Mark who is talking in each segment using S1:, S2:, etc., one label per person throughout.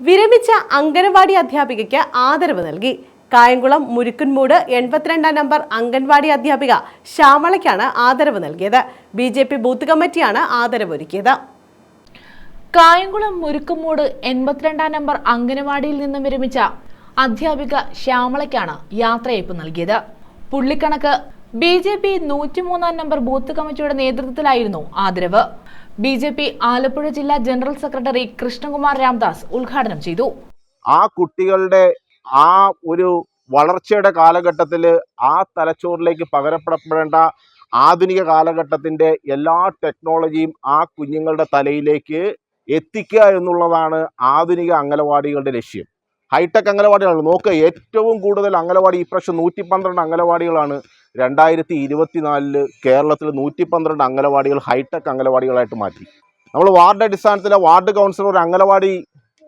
S1: വിരമിച്ച അംഗനവാടി അധ്യാപികയ്ക്ക് ആദരവ് നൽകി. കായംകുളം മുരുക്കുൻമൂട് എൺപത്തിരണ്ടാം നമ്പർ അംഗൻവാടി അധ്യാപിക ശ്യാമളയ്ക്കാണ് ആദരവ് നൽകിയത്. ബി ജെ പി ബൂത്ത് കമ്മിറ്റിയാണ് ആദരവ് ഒരുക്കിയത്
S2: കായംകുളം മുരുക്കുമൂട് എൺപത്തിരണ്ടാം നമ്പർ അംഗനവാടിയിൽ നിന്നും വിരമിച്ച അധ്യാപിക ശ്യാമളയ്ക്കാണ് യാത്രയയപ്പ് നൽകിയത്. പുള്ളിക്കണക്ക് ബി ജെ പി നൂറ്റിമൂന്നാം നമ്പർ ബൂത്ത് കമ്മിറ്റിയുടെ നേതൃത്വത്തിലായിരുന്നു ആദരവ്. ബി ജെ പി ആലപ്പുഴ ജില്ലാ ജനറൽ സെക്രട്ടറി കൃഷ്ണകുമാർ രാംദാസ് ഉദ്ഘാടനം ചെയ്തു.
S3: ആ കുട്ടികളുടെ ആ ഒരു വളർച്ചയുടെ കാലഘട്ടത്തിൽ ആ തലച്ചോറിലേക്ക് പകരപ്പെടപ്പെടേണ്ട ആധുനിക കാലഘട്ടത്തിന്റെ എല്ലാ ടെക്നോളജിയും ആ കുഞ്ഞുങ്ങളുടെ തലയിലേക്ക് എത്തിക്കുക എന്നുള്ളതാണ് ആധുനിക അംഗനവാടികളുടെ ലക്ഷ്യം. ഹൈടെക് അംഗനവാടികളാണ്. നോക്കുക ഏറ്റവും കൂടുതൽ അംഗനവാടി ഇപ്രാവശ്യം നൂറ്റി പന്ത്രണ്ട് അംഗനവാടികളാണ് രണ്ടായിരത്തി ഇരുപത്തിനാലിൽ കേരളത്തിൽ നൂറ്റി പന്ത്രണ്ട് അംഗനവാടികൾ ഹൈടെക് അംഗനവാടികളായിട്ട് മാറ്റി. നമ്മൾ വാർഡ് അടിസ്ഥാനത്തിൽ വാർഡ് കൗൺസിലർ ഒരു അംഗനവാടി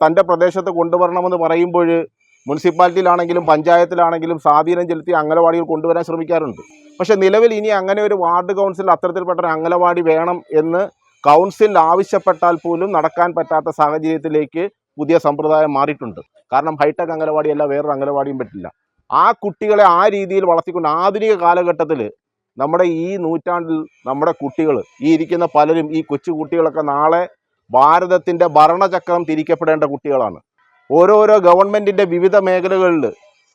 S3: തന്റെ പ്രദേശത്ത് കൊണ്ടുവരണമെന്ന് പറയുമ്പോൾ മുനിസിപ്പാലിറ്റിയിലാണെങ്കിലും പഞ്ചായത്തിലാണെങ്കിലും സ്വാധീനം ചെലുത്തി അംഗനവാടികൾ കൊണ്ടുവരാൻ ശ്രമിക്കാറുണ്ട്. പക്ഷേ നിലവിൽ ഇനി അങ്ങനെ ഒരു വാർഡ് കൗൺസിൽ അത്തരത്തിൽപ്പെട്ട ഒരു അംഗനവാടി വേണം എന്ന് കൗൺസിൽ ആവശ്യപ്പെട്ടാൽ പോലും നടക്കാൻ പറ്റാത്ത സാഹചര്യത്തിലേക്ക് പുതിയ സമ്പ്രദായം മാറിയിട്ടുണ്ട്. കാരണം ഹൈടെക് അംഗനവാടിയല്ല വേറൊരു അംഗനവാടിയും പറ്റില്ല. ആ കുട്ടികളെ ആ രീതിയിൽ വളർത്തിക്കൊണ്ട് ആധുനിക കാലഘട്ടത്തിൽ നമ്മുടെ ഈ നൂറ്റാണ്ടിൽ നമ്മുടെ കുട്ടികൾ ഈ ഇരിക്കുന്ന പലരും ഈ കൊച്ചു കുട്ടികളൊക്കെ നാളെ ഭാരതത്തിന്റെ ഭരണചക്രം തിരിക്കപ്പെടേണ്ട കുട്ടികളാണ്. ഓരോരോ ഗവൺമെന്റിന്റെ വിവിധ മേഖലകളിൽ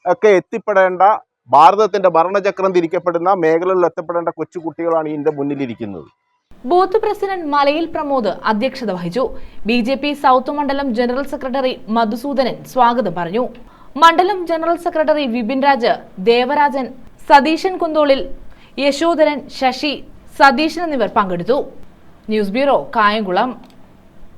S3: ഒക്കെ എത്തിപ്പെടേണ്ട ഭാരതത്തിന്റെ ഭരണചക്രം തിരിക്കപ്പെടുന്ന മേഖലകളിൽ എത്തപ്പെടേണ്ട കൊച്ചു കുട്ടികളാണ് ഇതിന്റെ മുന്നിലിരിക്കുന്നത്.
S2: ബൂത്ത് പ്രസിഡന്റ് മലയിൽ പ്രമോദ് അധ്യക്ഷത വഹിച്ചു. ബി സൗത്ത് മണ്ഡലം ജനറൽ സെക്രട്ടറി മധുസൂദനൻ സ്വാഗതം പറഞ്ഞു. മണ്ഡലം ജനറൽ സെക്രട്ടറി വിപിൻ രാജ് ദേവരാജൻ സതീശൻ കുന്തോളിൽ യശോധരൻ ശശി സതീശൻ എന്നിവർ പങ്കെടുത്തു. News bureau Kayamkulam.